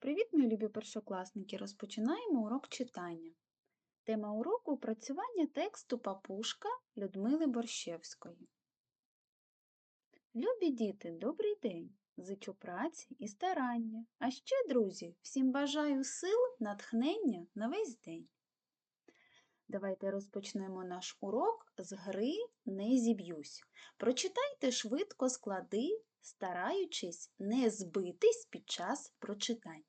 Привіт, мої любі першокласники! Розпочинаємо урок читання. Тема уроку опрацювання тексту Папушка Людмили Борщевської. Любі діти, добрий день! Зичу праці і старання. А ще, друзі, всім бажаю сил, натхнення на весь день. Давайте розпочнемо наш урок з гри Не зіб'юсь. Прочитайте швидко склади, стараючись не збитись під час прочитання.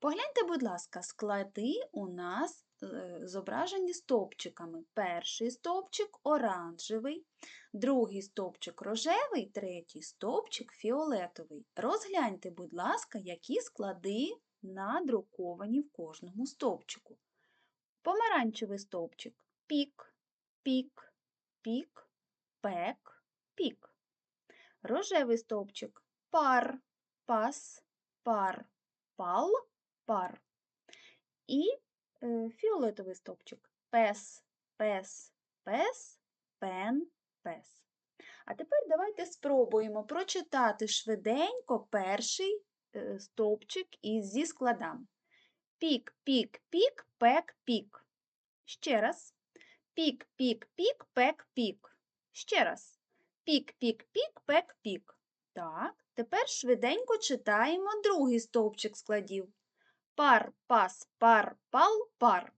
Погляньте, будь ласка, склади у нас е, зображені стовпчиками. Перший стовпчик оранжевий, другий стовпчик рожевий, третій стовпчик фіолетовий. Розгляньте, будь ласка, які склади надруковані в кожному стовпчику. Помаранчевий стовпчик пік, пік, пік, пек, пік. Рожевий стовпчик пар, пас, пар, пал, пар. І е, фіолетовий стовпчик пес, пес, пес, пен, пес. А тепер давайте спробуємо прочитати швиденько перший е, стовпчик із зі складами. Пік, пік, пік, пек, пік. Ще раз. Пік, пік, пік, пек, пік. Ще раз. Пік, пік, пік, пек, пік. Так, тепер швиденько читаємо другий стовпчик складів. Пар, пас, пар, пал, пар.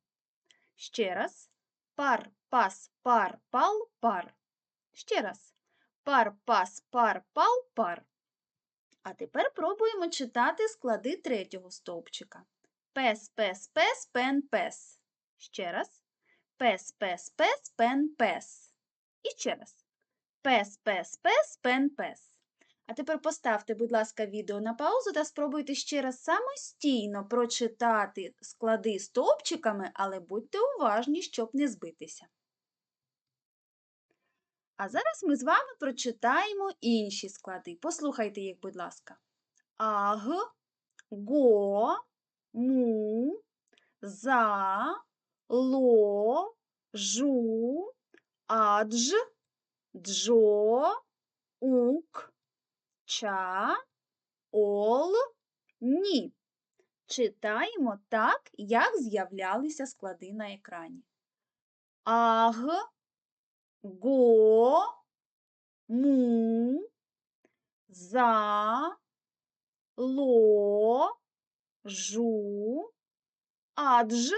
Ще раз. Пар, пас, пар, пал, пар. Ще раз. Пар, пас, пар, пал, пар. А тепер пробуємо читати склади третього стовпчика. Пес, пес, пес, пен, пес. Ще раз. Пес, пес, пес, пен, пес. І ще раз. Пес, пес, пес, пен, пес. А тепер поставте, будь ласка, відео на паузу та спробуйте ще раз самостійно прочитати склади стовпчиками, але будьте уважні, щоб не збитися. А зараз ми з вами прочитаємо інші склади. Послухайте їх, будь ласка. Аг, го, му, за, ло, жу, адж, джо, ук, ча, ол, ні. Читаємо так, як з'являлися склади на екрані. Аг, го, му, за, ло, жу, адж,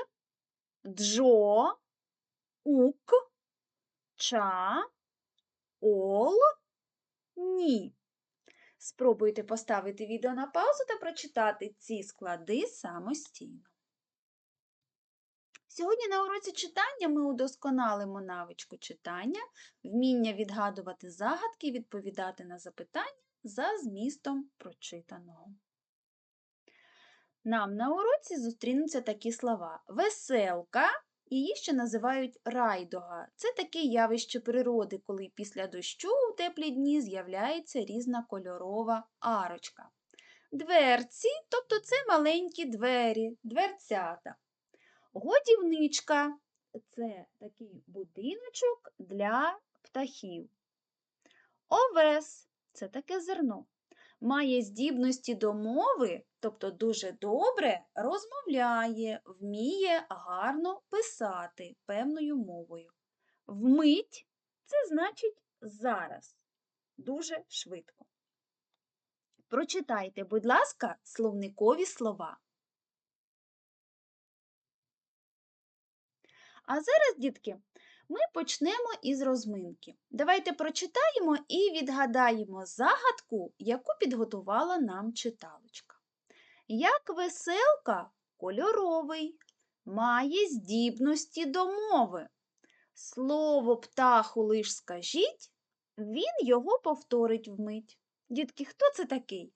джо, ук, ча, ол, ні. Спробуйте поставити відео на паузу та прочитати ці склади самостійно. Сьогодні на уроці читання ми удосконалимо навичку читання, вміння відгадувати загадки і відповідати на запитання за змістом прочитаного. Нам на уроці зустрінуться такі слова: веселка, її ще називають райдога. Це таке явище природи, коли після дощу у теплі дні з'являється різнокольорова арочка. Дверці, тобто це маленькі двері, дверцята. Годівничка це такий будиночок для птахів. Овес це таке зерно. Має здібності до мови, тобто дуже добре розмовляє, вміє гарно писати певною мовою. Вмить це значить зараз, дуже швидко. Прочитайте, будь ласка, словникові слова. А зараз, дітки, ми почнемо із розминки. Давайте прочитаємо і відгадаємо загадку, яку підготувала нам читалочка. Як веселка кольоровий, має здібності до мови. Слово птаху лиш скажіть, він його повторить вмить. Дітки, хто це такий?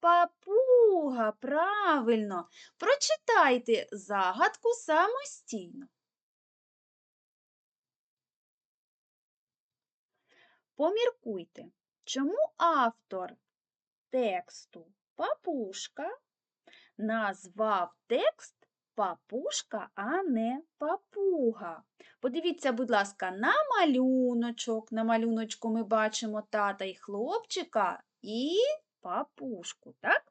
Папуга, правильно. Прочитайте загадку самостійно. Поміркуйте, чому автор тексту папушка назвав текст папушка, а не папуга. Подивіться, будь ласка, на малюночок. На малюночку ми бачимо тата і хлопчика і папушку. так?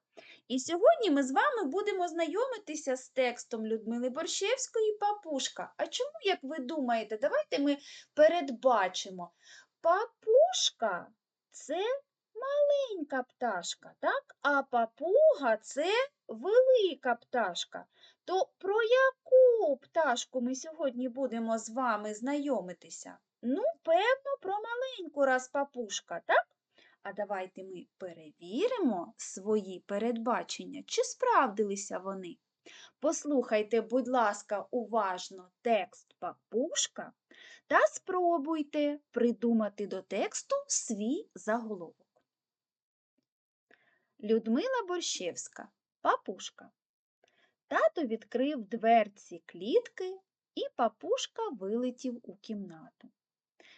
І сьогодні ми з вами будемо знайомитися з текстом Людмили Борщевської Папушка. А чому, як ви думаєте, давайте ми передбачимо. Папушка це маленька пташка, так? а папуга це велика пташка. То про яку пташку ми сьогодні будемо з вами знайомитися? Ну, певно, про маленьку раз папушка, так? А давайте ми перевіримо свої передбачення, чи справдилися вони. Послухайте, будь ласка, уважно текст папушка та спробуйте придумати до тексту свій заголовок. Людмила Борщевська, папушка. Тато відкрив дверці клітки, і папушка вилетів у кімнату.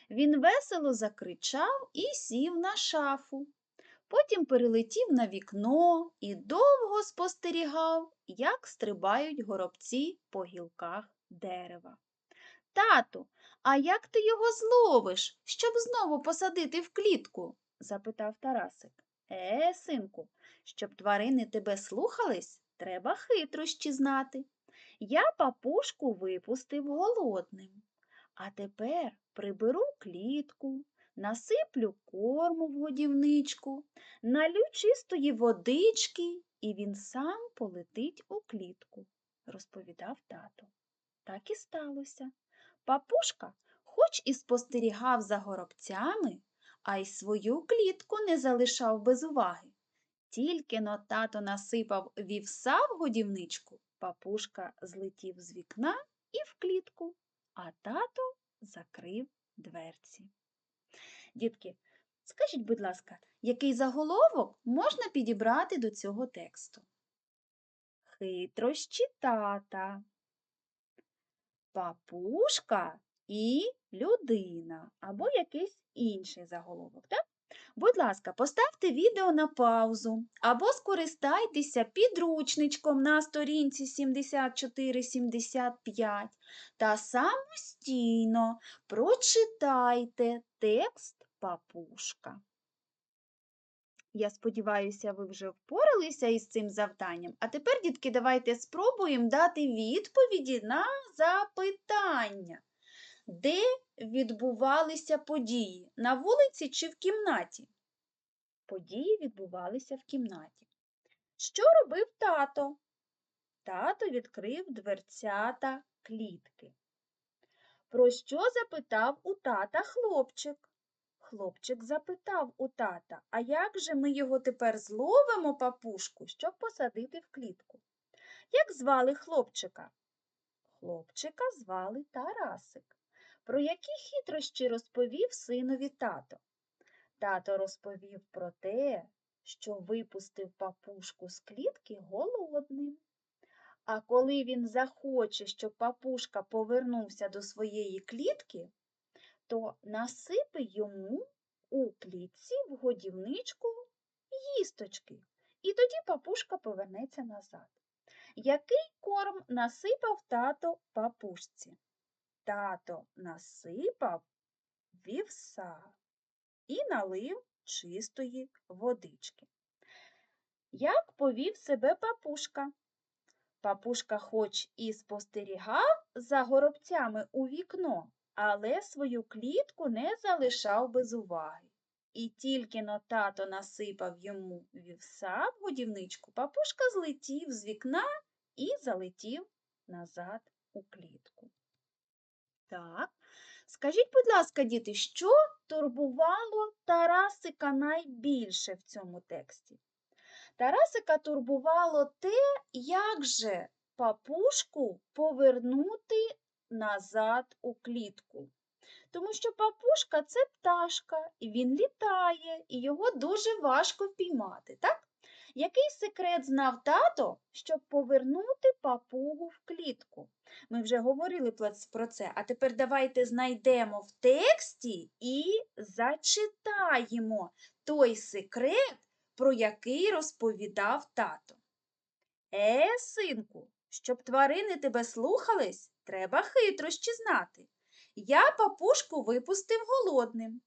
Він весело закричав і сів на шафу. Потім перелетів на вікно і довго спостерігав, як стрибають горобці по гілках дерева. Тату, а як ти його зловиш, щоб знову посадити в клітку? запитав Тарасик. Е, синку, щоб тварини тебе слухались, треба хитрощі знати. Я папушку випустив голодним. А тепер приберу клітку, насиплю корму в годівничку, налю чистої водички, і він сам полетить у клітку, розповідав тато. Так і сталося. Папушка, хоч і спостерігав за горобцями, а й свою клітку не залишав без уваги. Тільки но тато насипав вівса в годівничку, папушка злетів з вікна і в клітку, а тато закрив дверці. Дітки, скажіть, будь ласка, який заголовок можна підібрати до цього тексту? Хитрощі тата, папушка і людина або якийсь інший заголовок. Так? Будь ласка, поставте відео на паузу або скористайтеся підручничком на сторінці 74-75 та самостійно прочитайте текст папушка. Я сподіваюся, ви вже впоралися із цим завданням. А тепер, дітки, давайте спробуємо дати відповіді на запитання. Де відбувалися події? На вулиці чи в кімнаті? Події відбувалися в кімнаті. Що робив тато? Тато відкрив дверцята клітки. Про що запитав у тата хлопчик? Хлопчик запитав у тата, а як же ми його тепер зловимо папушку, щоб посадити в клітку? Як звали хлопчика? Хлопчика звали Тарасик. Про які хитрощі розповів синові тато? Тато розповів про те, що випустив папушку з клітки голодним. А коли він захоче, щоб папушка повернувся до своєї клітки, то насипи йому у клітці в годівничку їсточки, і тоді папушка повернеться назад. Який корм насипав тато папушці? Тато насипав вівса і налив чистої водички. Як повів себе папушка? Папушка хоч і спостерігав за горобцями у вікно, але свою клітку не залишав без уваги. І тільки но тато насипав йому вівса в годівничку, папушка злетів з вікна і залетів назад у клітку. Так, скажіть, будь ласка, діти, що турбувало Тарасика найбільше в цьому тексті? Тарасика турбувало те, як же папушку повернути назад у клітку. Тому що папушка це пташка, і він літає, і його дуже важко впіймати, так? Який секрет знав тато, щоб повернути папугу в клітку? Ми вже говорили про це, а тепер давайте знайдемо в тексті і зачитаємо той секрет, про який розповідав тато. Е, синку, щоб тварини тебе слухались, треба хитрощі знати. Я папушку випустив голодним.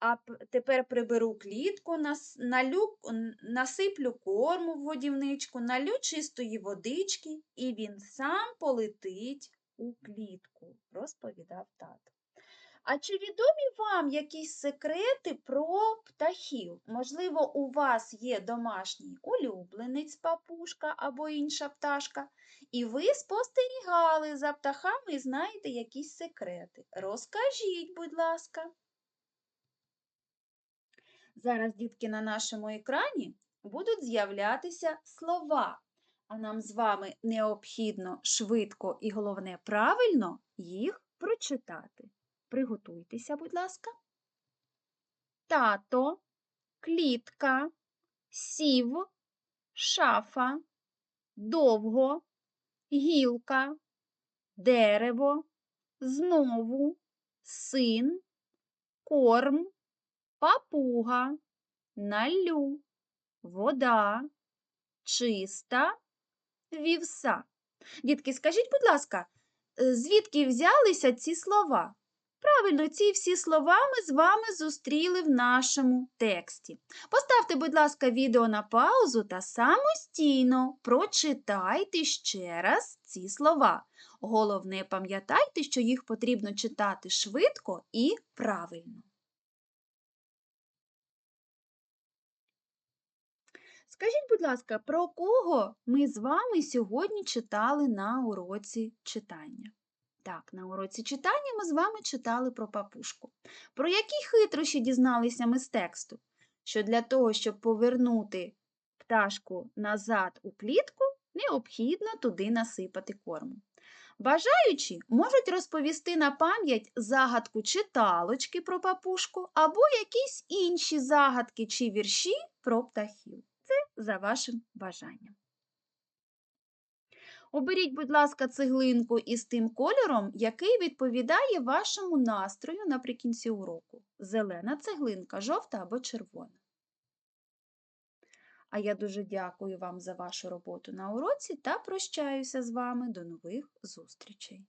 А тепер приберу клітку, налю, насиплю корму в годівничку, налю чистої водички, і він сам полетить у клітку, розповідав тато. А чи відомі вам якісь секрети про птахів? Можливо, у вас є домашній улюбленець, папушка або інша пташка, і ви спостерігали за птахами і знаєте якісь секрети. Розкажіть, будь ласка. Зараз, дітки, на нашому екрані будуть з'являтися слова, а нам з вами необхідно швидко і, головне, правильно їх прочитати. Приготуйтеся, будь ласка. Тато, клітка, сів, шафа, довго, гілка, дерево, знову, син, корм, папуга, налю, вода, чиста, вівса. Дітки, скажіть, будь ласка, е, звідки взялися ці слова? Правильно, ці всі слова ми з вами зустріли в нашому тексті. Поставте, будь ласка, відео на паузу та самостійно прочитайте ще раз ці слова. Головне, пам'ятайте, що їх потрібно читати швидко і правильно. Скажіть, будь ласка, про кого ми з вами сьогодні читали на уроці читання? Так, на уроці читання ми з вами читали про папушку. Про які хитрощі дізналися ми з тексту? Що для того, щоб повернути пташку назад у клітку, необхідно туди насипати корму. Бажаючі можуть розповісти на пам'ять загадку читалочки про папушку або якісь інші загадки чи вірші про птахів. Це за вашим бажанням. Оберіть, будь ласка, цеглинку із тим кольором, який відповідає вашому настрою наприкінці уроку. Зелена цеглинка, жовта або червона. А я дуже дякую вам за вашу роботу на уроці та прощаюся з вами до нових зустрічей.